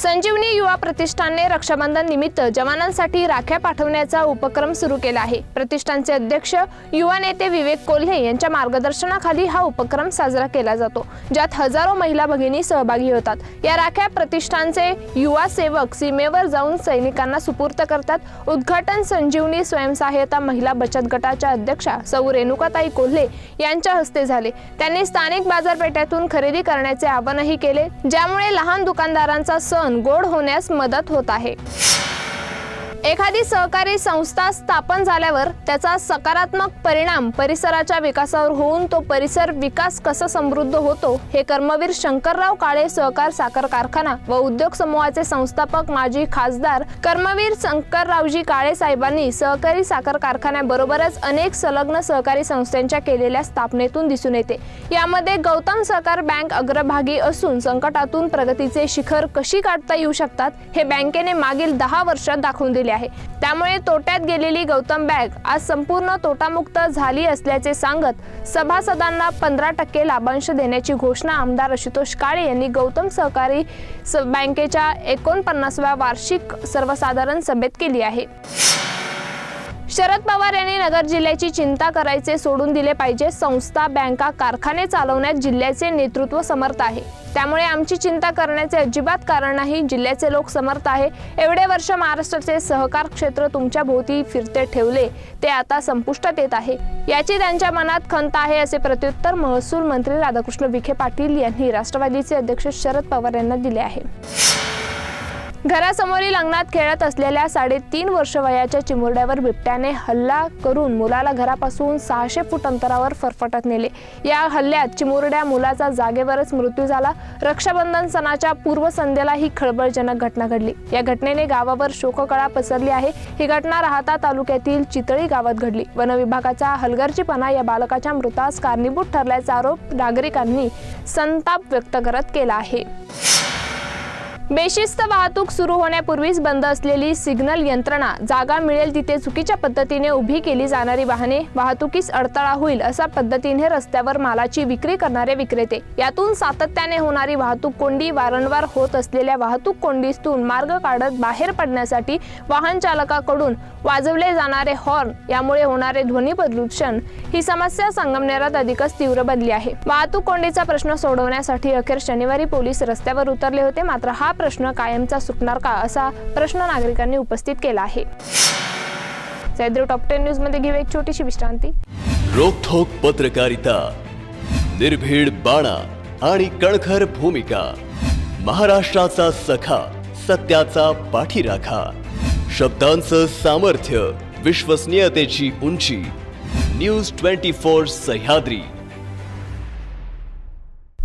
संजीवनी युवा प्रतिष्ठानने रक्षाबंधन निमित्त जवानांसाठी राख्या पाठवण्याचा उपक्रम सुरू केला आहे. प्रतिष्ठानचे अध्यक्ष युवा नेते विवेक कोल्हे यांच्या मार्गदर्शनाखाली हा उपक्रम साजरा केला जातो ज्यात हजारो महिला भगिनी सहभागी होतात. या राख्या प्रतिष्ठानचे युवा सेवक सीमेवर जाऊन सैनिकांना सुपूर्त करतात. उद्घाटन संजीवनी स्वयंसहाय्यता महिला बचत गटाच्या अध्यक्षा सौ रेणुकाताई कोल्हे यांच्या हस्ते झाले. त्यांनी स्थानिक बाजारपेठेतून खरेदी करण्याचे आवाहनही केले ज्यामुळे लहान दुकानदारांचा सण गोड होण्यास मदत होत आहे. एखादी सहकारी संस्था स्थापन झाल्यावर त्याचा सकारात्मक परिणाम परिसराच्या विकासावर होऊन तो परिसर विकास कसा समृद्ध होतो हे कर्मवीर शंकरराव काळे सहकार साखर कारखाना व उद्योग समूहाचे संस्थापक माजी खासदार कर्मवीर शंकररावजी काळे साहेबांनी सहकारी साखर कारखान्याबरोबरच अनेक संलग्न सहकारी संस्थांच्या केलेल्या स्थापनेतून दिसून येते. यामध्ये गौतम सहकार बँक अग्रभागी असून संकटातून प्रगतीचे शिखर कशी काढता येऊ शकतात हे बँकेने मागील दहा वर्षात दाखवून दिले आहे. त्यामुळे तोट्यात गेलेली गौतम बँक आज संपूर्ण तोटामुक्त झाली असल्याचे सांगत सभासदांना पंधरा टक्के लाभांश देण्याची घोषणा आमदार आशुतोष काळे यांनी गौतम सहकारी बँकेच्या एकोणपन्नासव्या वार्षिक सर्वसाधारण सभेत केली आहे. शरद पवार यांनी नगर जिल्ह्याची चिंता करायचे सोडून दिले पाहिजे. संस्था बँका कारखाने चालवण्यात जिल्ह्याचे नेतृत्व समर्थ आहे. त्यामुळे आमची चिंता करण्याचे अजिबात कारण नाही. जिल्ह्याचे लोक समर्थ आहे. एवढे वर्ष महाराष्ट्राचे सहकार क्षेत्र तुमच्या भोवती फिरते ठेवले. ते आता संपुष्टात येत आहे. याची त्यांच्या मनात खंत आहे असे प्रत्युत्तर महसूल मंत्री राधाकृष्ण विखे पाटील यांनी राष्ट्रवादीचे अध्यक्ष शरद पवार यांना दिले आहे. घरासमोरील अंगणात खेळत असलेल्या साडेतीन वर्ष वयाच्या चिमुरड्यावर बिबट्याने हल्ला करून मुलाला घरापासून सहाशे फूट अंतरावर फरफटत नेले. या हल्ल्यात चिमुरड्या मुलाचा जागेवरच मृत्यू झाला. रक्षाबंधन सणाच्या पूर्वसंध्येला ही खळबळजनक घटना घडली. या घटनेने गावावर शोककळा पसरली आहे. ही घटना राहता तालुक्यातील चितळी गावात घडली. वनविभागाचा हलगर्जीपणा या बालकाच्या मृतास कारणीभूत ठरल्याचा आरोप नागरिकांनी संताप व्यक्त करत केला आहे. बेशिस्त वाहतूक सुरू होण्यापूर्वीच बंद असलेली सिग्नल यंत्रणा जागा मिळेल तिथे चुकीच्या पद्धतीने उभी केली जाणारी वाहने वाहतुकीस अडथळा होईल अशा पद्धतीने रस्त्यावर मालाची विक्री करणारे विक्रेते. यातून सातत्याने होणारी वाहतूक कोंडी वारंवार होत असलेल्या वाहतूक कोंडीतून मार्ग काढत बाहेर पडण्यासाठी वाहन चालकाकडून वाजवले जाणारे हॉर्न यामुळे होणारे ध्वनी प्रदूषण ही समस्या संगमनेरात अधिकच तीव्र बनली आहे. वाहतूक कोंडीचा प्रश्न सोडवण्यासाठी अखेर शनिवारी पोलीस रस्त्यावर उतरले होते मात्र हा प्रश्न कायमचा सुटणार का असा प्रश्न नागरिकांनी उपस्थित केला आहे. सैद्री टॉप टेन न्यूजमध्ये घेऊ एक छोटीशी विश्रांती. रोखोक पत्रकारिता निर्भीड बाणा आणि कणखर भूमिका महाराष्ट्राचा सखा सत्याचा पाठीराखा शब्दांचं सामर्थ्य विश्वसनीयतेची उंची न्यूज ट्वेंटी फोर सह्याद्री.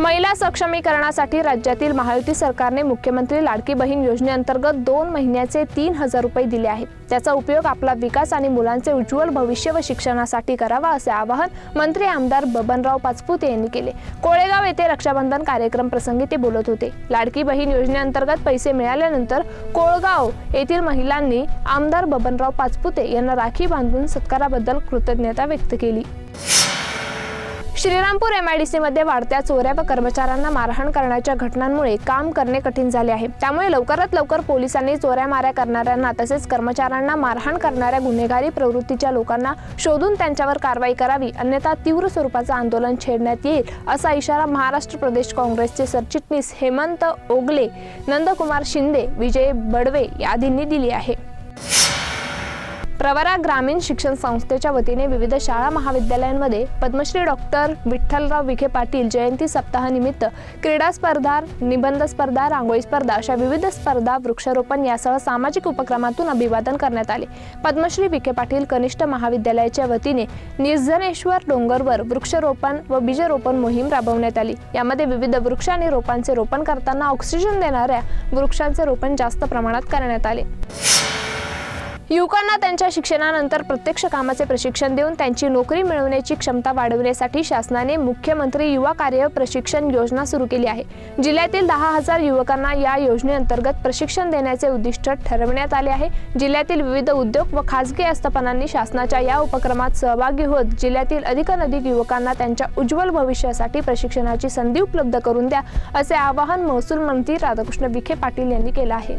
महिला सक्षमीकरणासाठी राज्यातील महायुती सरकारने मुख्यमंत्री लाडकी बहीण योजनेअंतर्गत दोन महिन्याचे तीन हजार रुपये दिले आहेत. त्याचा उपयोग आपला विकास आणि मुलांचे उज्ज्वल भविष्य व शिक्षणासाठी करावा असे आवाहन मंत्री आमदार बबनराव पाचपुते यांनी केले. कोळेगाव येथे रक्षाबंधन कार्यक्रम प्रसंगी ते बोलत होते. लाडकी बहीण योजनेअंतर्गत पैसे मिळाल्यानंतर कोळगाव येथील महिलांनी आमदार बबनराव पाचपुते यांना राखी बांधून सत्काराबद्दल कृतज्ञता व्यक्त केली. श्रीरामपूर एमआयडीसी मध्ये वाढत्या चोऱ्या व कर्मचाऱ्यांना मारहाण करण्याच्या घटनांमुळे काम करणे कठीण झाले आहे. त्यामुळे लवकरात लवकर पोलिसांनी चोऱ्या माऱ्या करणाऱ्यांना तसेच कर्मचाऱ्यांना मारहाण करणाऱ्या गुन्हेगारी प्रवृत्तीच्या लोकांना शोधून त्यांच्यावर कारवाई करावी अन्यथा तीव्र स्वरूपाचं आंदोलन छेडण्यात येईल असा इशारा महाराष्ट्र प्रदेश काँग्रेसचे सरचिटणीस हेमंत ओगले नंदकुमार शिंदे विजय बडवे आदींनी दिली आहे. प्रवरा ग्रामीण शिक्षण संस्थेच्या वतीने विविध शाळा महाविद्यालयांमध्ये पद्मश्री डॉक्टर विठ्ठलराव विखे पाटील जयंती सप्ताहानिमित्त क्रीडा स्पर्धा निबंध स्पर्धा रांगोळी स्पर्धा अशा विविध स्पर्धा वृक्षारोपण यासह सामाजिक उपक्रमातून अभिवादन करण्यात आले. पद्मश्री विखे पाटील कनिष्ठ महाविद्यालयाच्या वतीने निर्जनेश्वर डोंगरवर वृक्षरोपण व बीजरोपण मोहीम राबवण्यात आली. यामध्ये विविध वृक्ष आणि रोपांचे रोपण करताना ऑक्सिजन देणाऱ्या वृक्षांचे रोपण जास्त प्रमाणात करण्यात आले. युवकांना त्यांच्या शिक्षणानंतर प्रत्यक्ष कामाचे प्रशिक्षण देऊन त्यांची नोकरी मिळवण्याची क्षमता वाढवण्यासाठी शासनाने मुख्यमंत्री युवा कार्य प्रशिक्षण योजना सुरू केली आहे. जिल्ह्यातील दहा हजार युवकांना या योजनेअंतर्गत प्रशिक्षण देण्याचे उद्दिष्ट ठरवण्यात आले आहे. जिल्ह्यातील विविध उद्योग व खासगी आस्थापनांनी शासनाच्या या उपक्रमात सहभागी होत जिल्ह्यातील अधिकाधिक युवकांना त्यांच्या उज्ज्वल भविष्यासाठी प्रशिक्षणाची संधी उपलब्ध करून द्या असे आवाहन महसूल मंत्री राधाकृष्ण विखे पाटील यांनी केलं आहे.